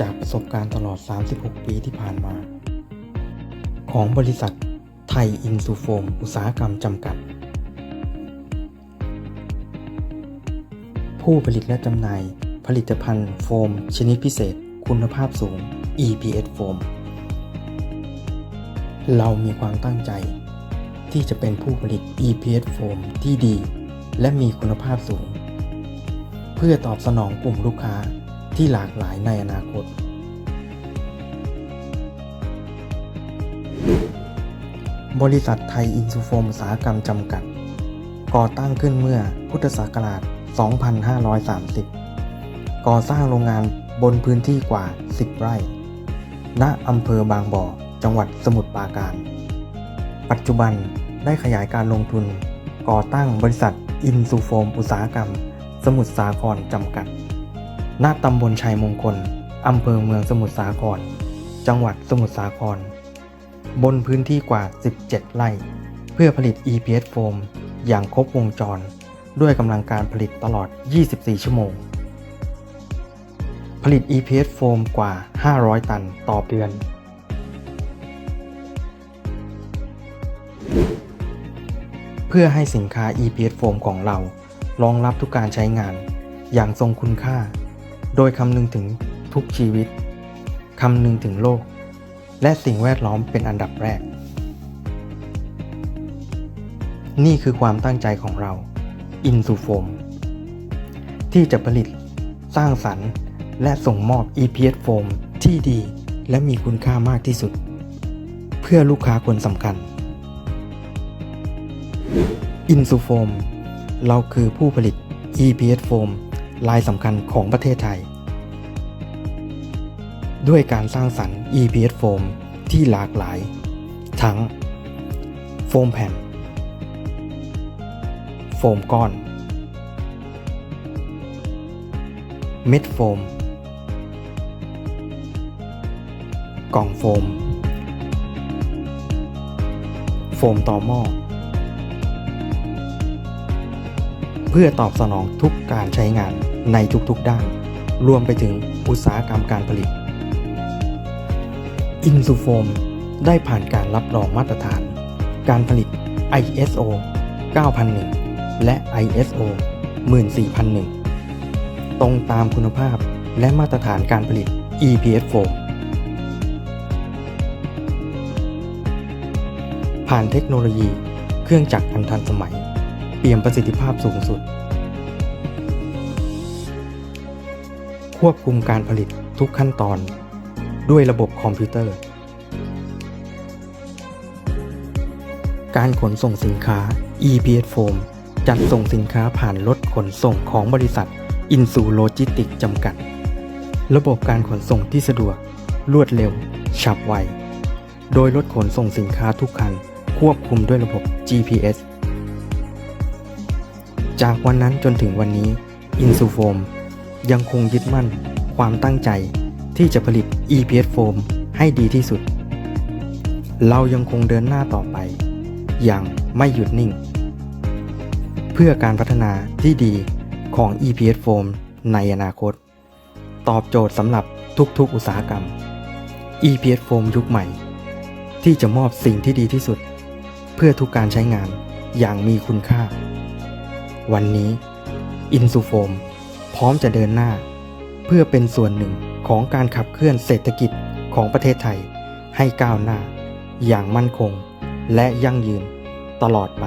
จากประสบการณ์ตลอด 36 ปีที่ผ่านมา ของบริษัทไทยอินซูโฟม อุตสาหกรรมจำกัด ผู้ผลิตและจำหน่ายผลิตภัณฑ์โฟม ชนิดพิเศษ คุณภาพสูง EPS โฟม เรามีความตั้งใจ ที่จะเป็นผู้ผลิต EPS โฟมที่ดี และมีคุณภาพสูง เพื่อตอบสนองกลุ่มลูกค้า ที่หลากหลายในอนาคต บริษัทไทยอินซูโฟมอุตสาหกรรมจำกัด ก่อตั้งขึ้นเมื่อพุทธศักราช 2530 ก่อสร้างโรงงานบนพื้นที่กว่า 10 ไร่ ณอำเภอบางบ่อ จังหวัดสมุทรปราการ ปัจจุบันได้ขยายการลงทุน ก่อตั้งบริษัทอินซูโฟมอุตสาหกรรม สมุทรสาครจำกัด ณตำบลชัยมงคล อำเภอเมืองสมุทรสาคร จังหวัดสมุทรสาคร บนพื้นที่กว่า 17 ไร่ เพื่อผลิต EPS โฟมอย่างครบวงจร ด้วยกำลังการผลิตตลอด 24 ชั่วโมง ผลิต EPS โฟมกว่า 500 ตันต่อเดือน เพื่อให้สินค้า EPS โฟมของเรารองรับทุกการใช้งานอย่างทรงคุณค่า โดยคำนึงถึงทุกชีวิต คำนึงถึงโลก และสิ่งแวดล้อมเป็นอันดับแรก นี่คือความตั้งใจของเราอินซูโฟมที่จะผลิต สร้างสรรค์ และส่งมอบ EPS โฟมที่ดีและมีคุณค่ามากที่สุด เพื่อลูกค้าคนสำคัญ อินซูโฟมเราคือผู้ผลิต EPS โฟม รายสำคัญของประเทศไทย ด้วยการสร้างสรรค์ EPS โฟมที่หลากหลาย ทั้ง โฟมแผ่น โฟมก้อน เม็ดโฟม กล่องโฟม โฟมต่อหม้อเพื่อตอบสนองทุกการใช้งาน ในทุกๆด้าน รวมไปถึงอุตสาหกรรมการผลิต อินซูโฟมได้ผ่านการรับรองมาตรฐาน การผลิต ISO 9001 และ ISO 14001 ตรงตามคุณภาพและมาตรฐานการผลิต EPS โฟมผ่านเทคโนโลยี เครื่องจักรอันทันสมัย เปลี่ยมประสิทธิภาพสูงสุด ควบคุมการผลิตทุกขั้นตอน ด้วยระบบคอมพิวเตอร์ การขนส่งสินค้า EPS Foam จัดส่งสินค้าผ่านรถขนส่งของบริษัทอินซูโลจิสติกจำกัด ระบบการขนส่งที่สะดวก รวดเร็ว ฉับไว โดยรถขนส่งสินค้าทุกคัน ควบคุมด้วยระบบ GPS จากวันนั้นจนถึงวันนี้อินซูโฟม ยังคงยึดมั่นความตั้งใจที่จะผลิต EPS โฟมให้ดีที่สุด เรายังคงเดินหน้าต่อไป อย่างไม่หยุดนิ่ง เพื่อการพัฒนาที่ดีของ EPS โฟมในอนาคต ตอบโจทย์สำหรับทุกๆอุตสาหกรรม EPS โฟมยุคใหม่ ที่จะมอบสิ่งที่ดีที่สุด เพื่อทุกการใช้งานอย่างมีคุณค่า วันนี้อินซูโฟม พร้อมจะเดินหน้า เพื่อเป็นส่วนหนึ่งของการขับเคลื่อนเศรษฐกิจของประเทศไทยให้ก้าวหน้า อย่างมั่นคง และยั่งยืนตลอดไป